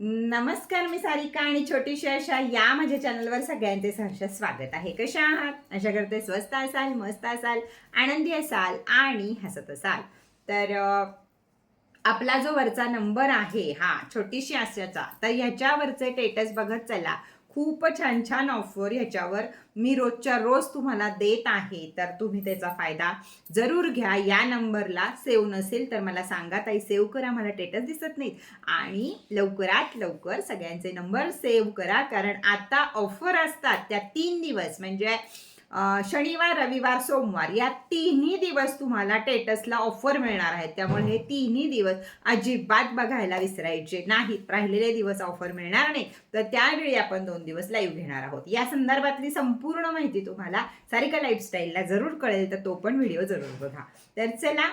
नमस्कार मी सारिका आणि छोटीशी अशा या माझ्या चॅनलवर सगळ्यांचे सहर्ष स्वागत आहे. कशा आहात? अशा करते स्वस्त असाल मस्त असाल आनंदी असाल आणि हसत असाल. तर आपला जो वरचा नंबर आहे हा छोटीशी आशाचा तर ह्याच्यावरचे टेटस बघत चला. खूप छान छान ऑफर ह्याच्यावर मी रोजच्या रोज तुम्हाला देत आहे. तर तुम्ही त्याचा फायदा जरूर घ्या. या नंबरला सेव्ह नसेल तर मला सांगा ताई सेव्ह करा. मला टेटस दिसत नाहीत. आणि लवकरात लवकर सगळ्यांचे नंबर सेव्ह करा. कारण आता ऑफर असतात त्या तीन दिवस. म्हणजे शनिवार रविवार सोमवार या तिन्ही दिवस तुम्हाला टेटसला ऑफर मिळणार आहेत. त्यामुळे हे तिन्ही दिवस अजिबात बघायला विसरायचे नाहीत. राहिलेले दिवस ऑफर मिळणार नाही. तर त्यावेळी आपण दोन दिवस लाईव्ह घेणार आहोत. या संदर्भातली संपूर्ण माहिती तुम्हाला सारिका लाईफस्टाईलला जरूर कळेल तर तो पण व्हिडिओ जरूर बघा. तर चला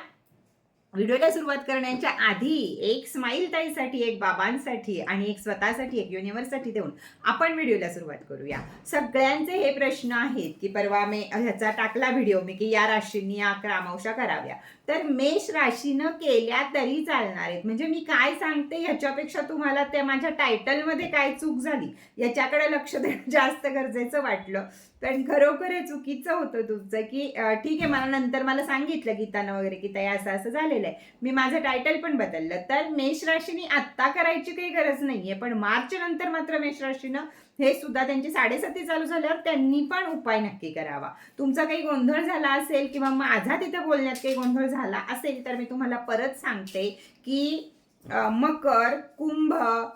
व्हिडिओला सुरुवात करण्याच्या आधी एक स्माईल ताईसाठी एक बाबांसाठी आणि एक स्वतःसाठी एक युनिव्हर्ससाठी देऊन आपण व्हिडिओला सुरुवात करूया. सगळ्यांचे हे प्रश्न आहेत की परवा मी ह्याचा टाकला व्हिडिओ मी की या राशींनी या अकरामावशा कराव्या. तर मेष राशीनं केल्या तरी चालणार आहेत. म्हणजे मी काय सांगते ह्याच्यापेक्षा तुम्हाला त्या माझ्या टायटलमध्ये काय चूक झाली याच्याकडे लक्ष देणं जास्त गरजेचं वाटलं. पण खरोखर चुकीचं होतं तुमचं की ठीक आहे मला नंतर मला सांगितलं गीतानं वगैरे की ताई असं असं झालेलं आहे. मी माझं टायटल पण बदललं. तर मेष राशीने आत्ता करायची काही गरज नाहीये पण मार्च नंतर मात्र मेष राशीनं हे सुद्धा त्यांची साडेसाती चालू झाल्यावर त्यांनी पण उपाय नक्की करावा. तुमचा काही गोंधळ झाला असेल किंवा माझा तिथं बोलण्यात काही गोंधळ झाला असेल तर मी तुम्हाला परत सांगते की मकर कुंभ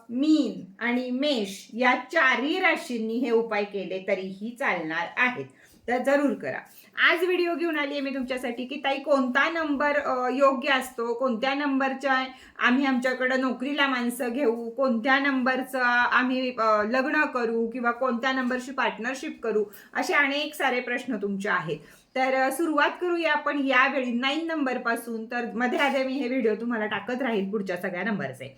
मीन आणि मेष या चारही राशींनी हे उपाय केले तरीही चालणार आहेत. तर जरूर करा. आज व्हिडिओ घेऊन आली आहे मी तुमच्यासाठी की ताई कोणता नंबर योग्य असतो? कोणत्या नंबरच्या आम्ही आमच्याकडं नोकरीला माणसं घेऊ? कोणत्या नंबरचं आम्ही लग्न करू? किंवा कोणत्या नंबरशी पार्टनरशिप करू? असे अनेक सारे प्रश्न तुमचे आहेत. तर सुरुवात करूया आपण यावेळी नाईन नंबरपासून तर मध्ये आधी मी हे व्हिडिओ तुम्हाला टाकत राहील पुढच्या सगळ्या नंबरचे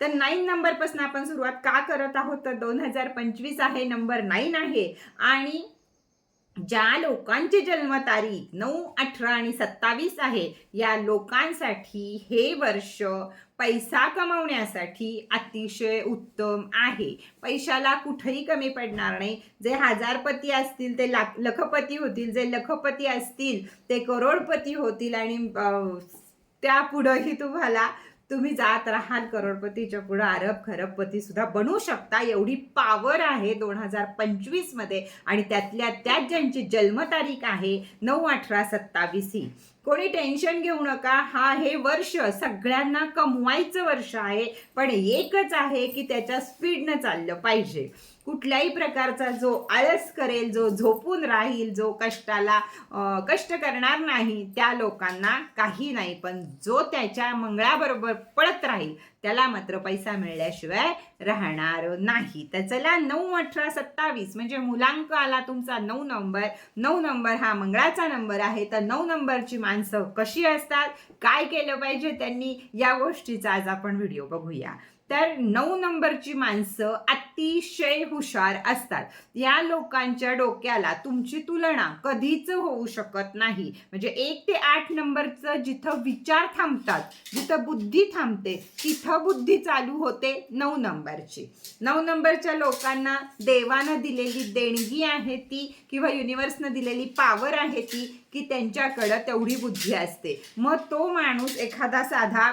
तर नाईन नंबरपासून आपण सुरुवात का करत आहोत? तर दोन हजार पंचवीस आहे नंबर नाईन आहे. आणि ज्या लोकांची जन्मतारीख नऊ अठरा आणि सत्तावीस आहे या लोकांसाठी हे वर्ष पैसा कमवण्यासाठी अतिशय उत्तम आहे. पैशाला कुठेही कमी पडणार नाही. जे हजारपती असतील ते लाख लखपती होतील. जे लखपती असतील ते करोडपती होतील आणि त्या त्यापुढंही तुम्हाला तुम्ही जात राहाल करोडपतीच्या पुढं अरब खरबपती सुद्धा बनू शकता. एवढी पावर आहे दोन हजार पंचवीसमध्ये. आणि त्यातल्या त्यात ज्यांची जन्मतारीख आहे नऊ अठरा सत्तावीस ही. कोणी टेन्शन घेऊ नका. हा हे वर्ष सगळ्यांना कमवायचं वर्ष आहे. पण एकच आहे की त्याच्या स्पीडनं चाललं पाहिजे. कुठल्याही प्रकारचा जो आळस करेल जो झोपून राहील जो कष्टाला कष्ट करणार नाही त्या लोकांना काही नाही. पण जो त्याच्या मंगळाबरोबर पळत राहील त्याला मात्र पैसा मिळल्याशिवाय राहणार नाही. तर चला नऊ अठरा सत्तावीस म्हणजे मुलांक आला तुमचा नऊ नंबर. नऊ नंबर हा मंगळाचा नंबर आहे. तर नऊ नंबरची माणसं कशी असतात? काय केलं पाहिजे त्यांनी? या गोष्टीचा आज आपण व्हिडिओ बघूया. तर नऊ नंबरची माणसं अतिशय हुशार असतात. या लोकांच्या डोक्याला तुमची तुलना कधीच होऊ शकत नाही. म्हणजे एक ते आठ नंबरचं जिथं विचार थांबतात जिथं बुद्धी थांबते तिथं बुद्धी चालू होते नऊ नंबरची. नऊ नंबरच्या लोकांना देवानं दिलेली देणगी आहे ती किंवा युनिव्हर्सनं दिलेली पॉवर आहे ती की त्यांच्याकडं तेवढी बुद्धी असते. मग तो माणूस एखादा साधा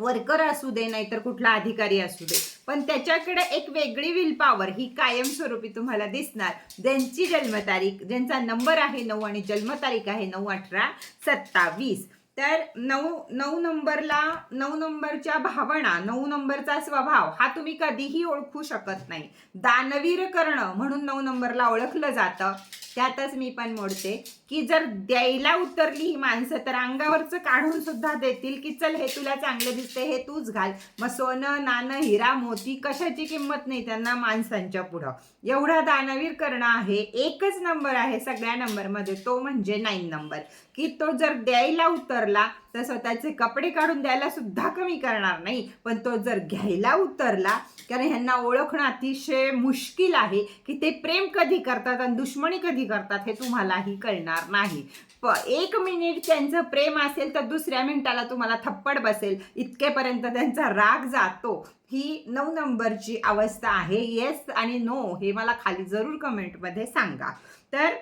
वर्कर असू दे नाहीतर कुठला अधिकारी असू दे. पण त्याच्याकडे एक वेगळी विल पॉवर ही कायमस्वरूपी तुम्हाला दिसणार. ज्यांची जन्मतारीख ज्यांचा नंबर आहे नऊ आणि जन्मतारीख आहे नऊ अठरा सत्तावीस. तर नऊ नऊ नंबरला नऊ नंबरच्या भावना नऊ नंबरचा स्वभाव हा तुम्ही कधीही ओळखू शकत नाही. दानवीर करणं म्हणून नऊ नंबरला ओळखलं जातं. त्यातच मी पण मोडते. की जर द्यायला उतरली ही माणसं तर अंगावरचं काढून सुद्धा देतील की चल हे तुला चांगलं दिसते हे तूच घाल. मग सोनं नाणं हिरा मोती कशाची किंमत नाही त्यांना माणसांच्या पुढं. एवढा दानवीर करणं आहे एकच नंबर आहे सगळ्या नंबरमध्ये तो म्हणजे नाईन नंबर. की तो जर द्यायला उतरला तर स्वतःचे कपडे काढून द्यायला सुद्धा कमी करणार नाही. पण तो जर घ्यायला उतरला कारण ह्यांना ओळखणं अतिशय मुश्किल आहे की ते प्रेम कधी करतात आणि दुश्मनी कधी करतात हे तुम्हालाही कळणार नाही. प एक मिनिट त्यांचं प्रेम असेल तर दुसऱ्या मिनिटाला तुम्हाला थप्पड बसेल. इतकेपर्यंत त्यांचा राग जातो. ही नऊ नंबरची अवस्था आहे. येस आणि नो हे मला खाली जरूर कमेंटमध्ये सांगा. तर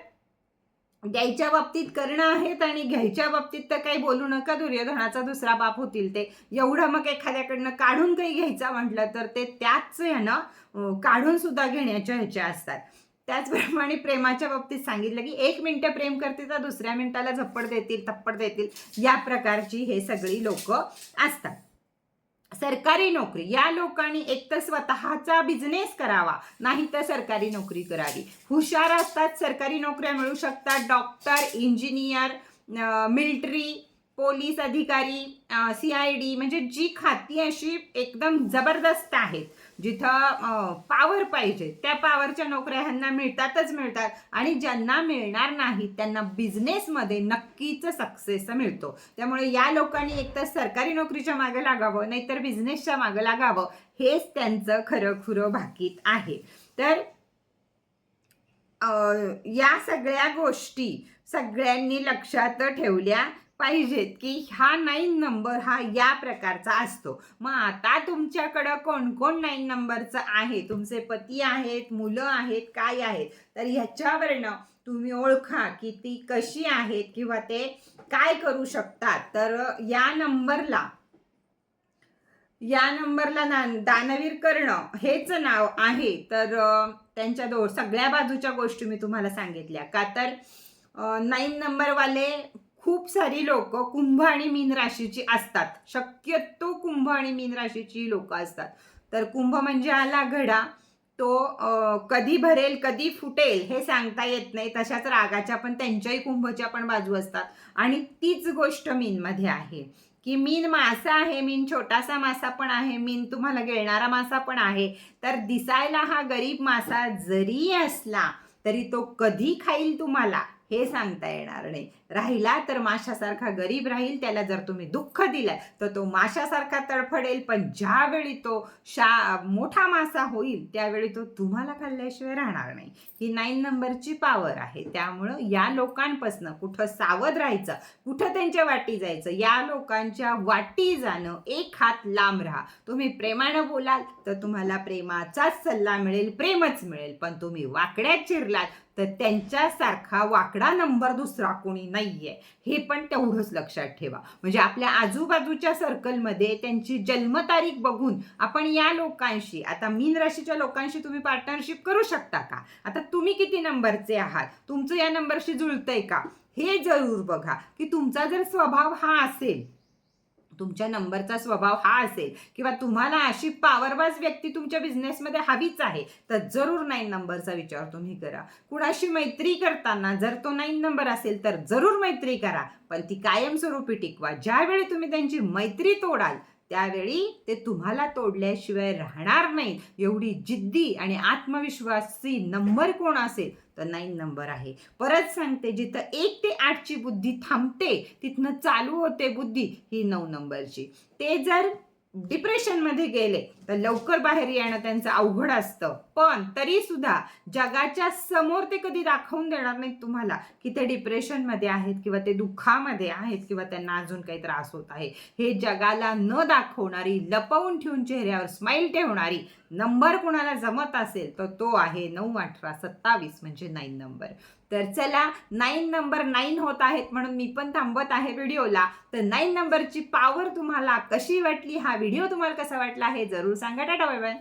द्यायच्या बाबतीत करणं आहेत आणि घ्यायच्या बाबतीत तर काही बोलू नका दुर्योधनाचा दुसरा बाप होतील ते. एवढं मग एखाद्याकडनं काढून काही घ्यायचं म्हटलं तर ते त्याच ह्यानं काढून सुद्धा घेण्याच्या ह्याच्या असतात. त्याचप्रमाणे प्रेमाच्या बाबतीत सांगितलं की एक मिनटं प्रेम करते तर दुसऱ्या मिनिटाला झप्पड देतील थप्पड देतील. या प्रकारची हे सगळी लोक असतात. सरकारी नोकरी. या लोकांनी एक तर स्वतःचा बिझनेस करावा नाही तर सरकारी नोकरी करावी. हुशार असतात सरकारी नोकऱ्या मिळू शकतात. डॉक्टर इंजिनियर मिलिटरी पोलीस अधिकारी सी आय डी म्हणजे जी खाती अशी एकदम जबरदस्त आहेत. जिथं पावर पाहिजे त्या पावरच्या नोकऱ्या ह्यांना मिळतातच मिळतात. आणि ज्यांना मिळणार नाही त्यांना बिझनेसमध्ये नक्कीच सक्सेस मिळतो. त्यामुळे या लोकांनी एकतर सरकारी नोकरीच्या मागे लागावं नाहीतर बिझनेसच्या मागे लागावं हेच त्यांचं खरं खुरं भाकीत आहे. तर या सगळ्या गोष्टी सगळ्यांनी लक्षात ठेवल्या. पाहिजेत की हा नाईन नंबर हा या प्रकारचा असतो. मग आता तुमच्याकडं कोण कोण नाईन नंबरचं आहे? तुमचे पती आहेत मुलं आहेत काय आहेत? तर ह्याच्यावरनं तुम्ही ओळखा की ती कशी आहेत किंवा ते काय करू शकतात. तर या नंबरला या नंबरला ना दानवीर करणं हेच नाव आहे. तर त्यांच्या दो सगळ्या बाजूच्या गोष्टी मी तुम्हाला सांगितल्या. का तर नाईन नंबरवाले खूप सारी लोक कुंभ आणि मीन राशीची असतात. शक्यतो कुंभ आणि मीन राशीची लोक असतात. तर कुंभ म्हणजे आला घडा. तो कधी भरेल कधी फुटेल हे सांगता येत नाही. तशाच रागाच्या पण त्यांच्याही कुंभच्या पण बाजू असतात. आणि तीच गोष्ट मीनमध्ये आहे. की मीन मासा आहे मीन छोटासा मासा पण आहे मीन तुम्हाला गिळणारा मासा पण आहे. तर दिसायला हा गरीब मासा जरी असला तरी तो कधी खाईल तुम्हाला? हे सांगता येणार नाही. राहिला तर माशासारखा गरीब राहील त्याला जर तुम्ही दुःख दिलं तर तो माशासारखा तडफडेल. पण ज्यावेळी तो शा मोठा मासा होईल त्यावेळी तो तुम्हाला खाल्ल्याशिवाय राहणार नाही. ही नाईन नंबरची पॉवर आहे. त्यामुळं या लोकांपासनं कुठं सावध राहायचं कुठं त्यांच्या वाटी जायचं या लोकांच्या वाटी जाणं एक हात लांब राहा. तुम्ही प्रेमानं बोलाल तर तुम्हाला प्रेमाचाच सल्ला मिळेल प्रेमच मिळेल. पण तुम्ही वाकड्यात चिरलात तर त्यांच्यासारखा वाकडा नंबर दुसरा कोणी नाहीये. हे पण तेवढंच लक्षात ठेवा. म्हणजे आपल्या आजूबाजूच्या सर्कलमध्ये त्यांची जन्मतारीख बघून आपण या लोकांशी आता मीन राशीच्या लोकांशी तुम्ही पार्टनरशिप करू शकता का? आता तुम्ही किती नंबरचे आहात? तुमचं या नंबरशी जुळतंय का? हे जरूर बघा की तुमचा जर स्वभाव हा असेल तुमच्या नंबरचा स्वभाव हा असेल किंवा तुम्हाला अशी पॉवरबाज व्यक्ती तुमच्या बिझनेसमध्ये हवीच आहे तर जरूर नाईन नंबरचा विचार तुम्ही करा. कुणाशी मैत्री करताना जर तो नाईन नंबर असेल तर जरूर मैत्री करा. पण ती कायमस्वरूपी टिकवा. ज्यावेळी तुम्ही त्यांची मैत्री तोडाल त्यावेळी ते तुम्हाला तोडल्याशिवाय राहणार नाही एवढी जिद्दी आणि आत्मविश्वासी नंबर कोण असेल तर नाईन नंबर आहे. परत सांगते जिथं एक ते आठची बुद्धी थांबते तिथनं चालू होते बुद्धी ही नऊ नंबरची ते जर डिप्रेशनमध्ये गेले तर लवकर बाहेर येणं त्यांचं अवघड असतं. पण तरी सुद्धा जगाच्या समोर ते कधी दाखवून देणार नाहीत तुम्हाला की ते डिप्रेशनमध्ये आहेत किंवा ते दुःखामध्ये आहेत किंवा त्यांना अजून काही त्रास होत आहे. हे जगाला न दाखवणारी लपवून ठेवून चेहऱ्यावर स्माईल ठेवणारी नंबर कुणाला जमत असेल तर तो आहे नऊ अठरा सत्तावीस म्हणजे नाईन नंबर तर चला नाईन नंबर नाईन होत आहेत म्हणून मी पण थांबत आहे व्हिडिओला. तर नाईन नंबरची पॉवर तुम्हाला कशी वाटली? हा व्हिडिओ तुम्हाला कसा वाटला हे जरूर सांगा. Tata bye bye